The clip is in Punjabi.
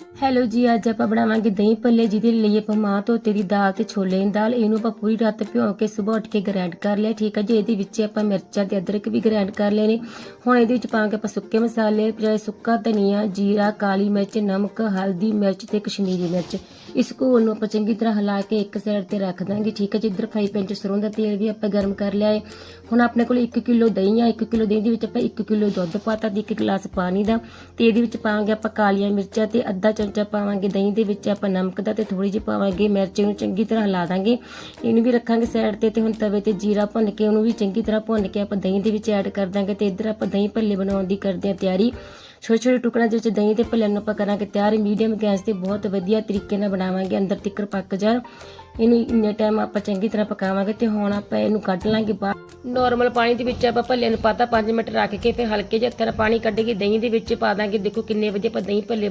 ਹੈਲੋ ਜੀ, ਅੱਜ ਆਪਾਂ ਬਣਾਵਾਂਗੇ ਦਹੀਂ ਭੱਲੇ, ਜਿਹਦੇ ਲਈ ਆਪਾਂ ਮਾਂ ਧੋਤੇ ਦੀ ਦਾਲ ਤੇ ਛੋਲੇ ਦੀ ਦਾਲ, ਇਹਨੂੰ ਆਪਾਂ ਪੂਰੀ ਰਾਤ ਭਿਓ ਕੇ ਸਵੇਰ ਉੱਠ ਕੇ ਗ੍ਰਾਈਂਡ ਕਰ ਲਿਆ, ਠੀਕ ਹੈ ਜੀ? ਇਹਦੇ ਵਿੱਚ ਆਪਾਂ ਮਿਰਚਾਂ ਤੇ ਅਦਰਕ ਵੀ ਗ੍ਰਾਈਂਡ ਕਰ ਲਏ ਨੇ। ਹੁਣ ਇਹਦੇ ਵਿੱਚ ਪਾਵਾਂਗੇ ਆਪਾਂ ਸੁੱਕੇ ਮਸਾਲੇ ਜਿਹੜਾ ਸੁੱਕਾ ਧਨੀਆ, ਜੀਰਾ, ਕਾਲੀ ਮਿਰਚ, ਨਮਕ, ਹਲਦੀ ਮਿਰਚ ਤੇ ਕਸ਼ਮੀਰੀ ਮਿਰਚ। ਇਸ ਘੋਲ ਨੂੰ ਆਪਾਂ ਚੰਗੀ ਤਰ੍ਹਾਂ ਹਿਲਾ ਕੇ ਇੱਕ ਸਾਈਡ ਤੇ ਰੱਖ ਦਾਂਗੇ, ਠੀਕ ਹੈ ਜੀ? ਇੱਧਰ ਫਰਾਈ ਪੈਨ 'ਚ ਸਰੋਂ ਦਾ ਤੇਲ ਵੀ ਆਪਾਂ ਗਰਮ ਕਰ ਲਿਆ ਹੈ ਹੁਣ ਆਪਣੇ ਕੋਲ 1 ਕਿਲੋ ਦਹੀਂ ਆ 1 ਕਿਲੋ ਦਹੀਂ ਦੇ ਵਿੱਚ ਆਪਾਂ 1 ਕਿਲੋ ਦੁੱਧ ਪਾਤਾ ਤੇ 1 ਗਲਾਸ ਪਾਣੀ ਦਾ ਤੇ ਇਹਦੇ ਵਿੱਚ ਪਾਵਾਂਗੇ ਆਪਾਂ ਕਾਲੀਆਂ ਮਿਰਚਾਂ ਤੇ ਅੱਧਾ ਚਮਚਾ ਪਾਵਾਂਗੇ, ਦਹੀਂ ਦੇ ਵਿੱਚ ਆਪਾਂ ਨਮਕ ਦਾ ਤੇ ਥੋੜੀ ਜਿਹੀ ਪਾਵਾਂਗੇ, ਮਿਰਚ ਨੂੰ ਚੰਗੀ ਤਰ੍ਹਾਂ ਹਿਲਾ ਦਾਂਗੇ। ਇਹਨੂੰ ਵੀ ਰੱਖਾਂਗੇ ਸਾਈਡ ਤੇ ਤੇ ਹੁਣ ਤਵੇ ਤੇ ਜੀਰਾ ਭੁੰਨ ਕੇ ਉਹਨੂੰ ਵੀ ਚੰਗੀ ਤਰ੍ਹਾਂ ਭੁੰਨ ਕੇ ਆਪਾਂ ਦਹੀਂ ਦੇ ਵਿੱਚ ਐਡ ਕਰ ਦਾਂਗੇ ਤੇ ਇੱਧਰ ਆਪਾਂ ਦਹੀਂ ਭੱਲੇ ਬਣਾਉਣ ਦੀ ਕਰਦੇ ਹਾਂ ਤਿਆਰੀ। ਛੋਟੇ ਛੋਟੇ ਟੁਕੜਿਆਂ ਦੇ ਵਿੱਚ ਦਹੀਂ ਤੇ ਭੱਲਿਆਂ ਨੂੰ ਆਪਾਂ ਕਰਾਂਗੇ ਤਿਆਰ। ਮੀਡੀਅਮ ਗੈਸ ਤੇ ਬਹੁਤ ਵਧੀਆ ਤਰੀਕੇ ਨਾਲ ਬਣਾਵਾਂਗੇ, ਅੰਦਰ ਤਿੱਕਰ ਪੱਕ ਜਾਣ। ਇਹਨੂੰ ਇੰਨੇ ਟਾਈਮ ਆਪਾਂ ਚੰਗੀ ਤਰ੍ਹਾਂ ਪਕਾਵਾਂਗੇ ਤੇ ਹੁਣ ਆਪਾਂ ਇਹਨੂੰ ਕੱਢ ਲਾਂਗੇ ਬਾਹਰ। ਨਾਰਮਲ ਪਾਣੀ ਦੇ ਵਿੱਚ ਆਪਾਂ ਭੱਲੇ ਨੂੰ ਪਾਤਾ 5 ਮਿੰਟ ਰੱਖ ਕੇ ਫਿਰ ਹਲਕੇ ਜਿਹੇ ਹੱਥਾਂ ਨਾਲ ਪਾਣੀ ਕੱਢ ਕੇ ਦਹੀਂ ਦੇ ਵਿੱਚ ਪਾ ਦਾਂਗੇ। ਦੇਖੋ ਕਿੰਨੇ ਵਧੀਆ ਆਪਾਂ ਦਹੀਂ ਭੱਲੇ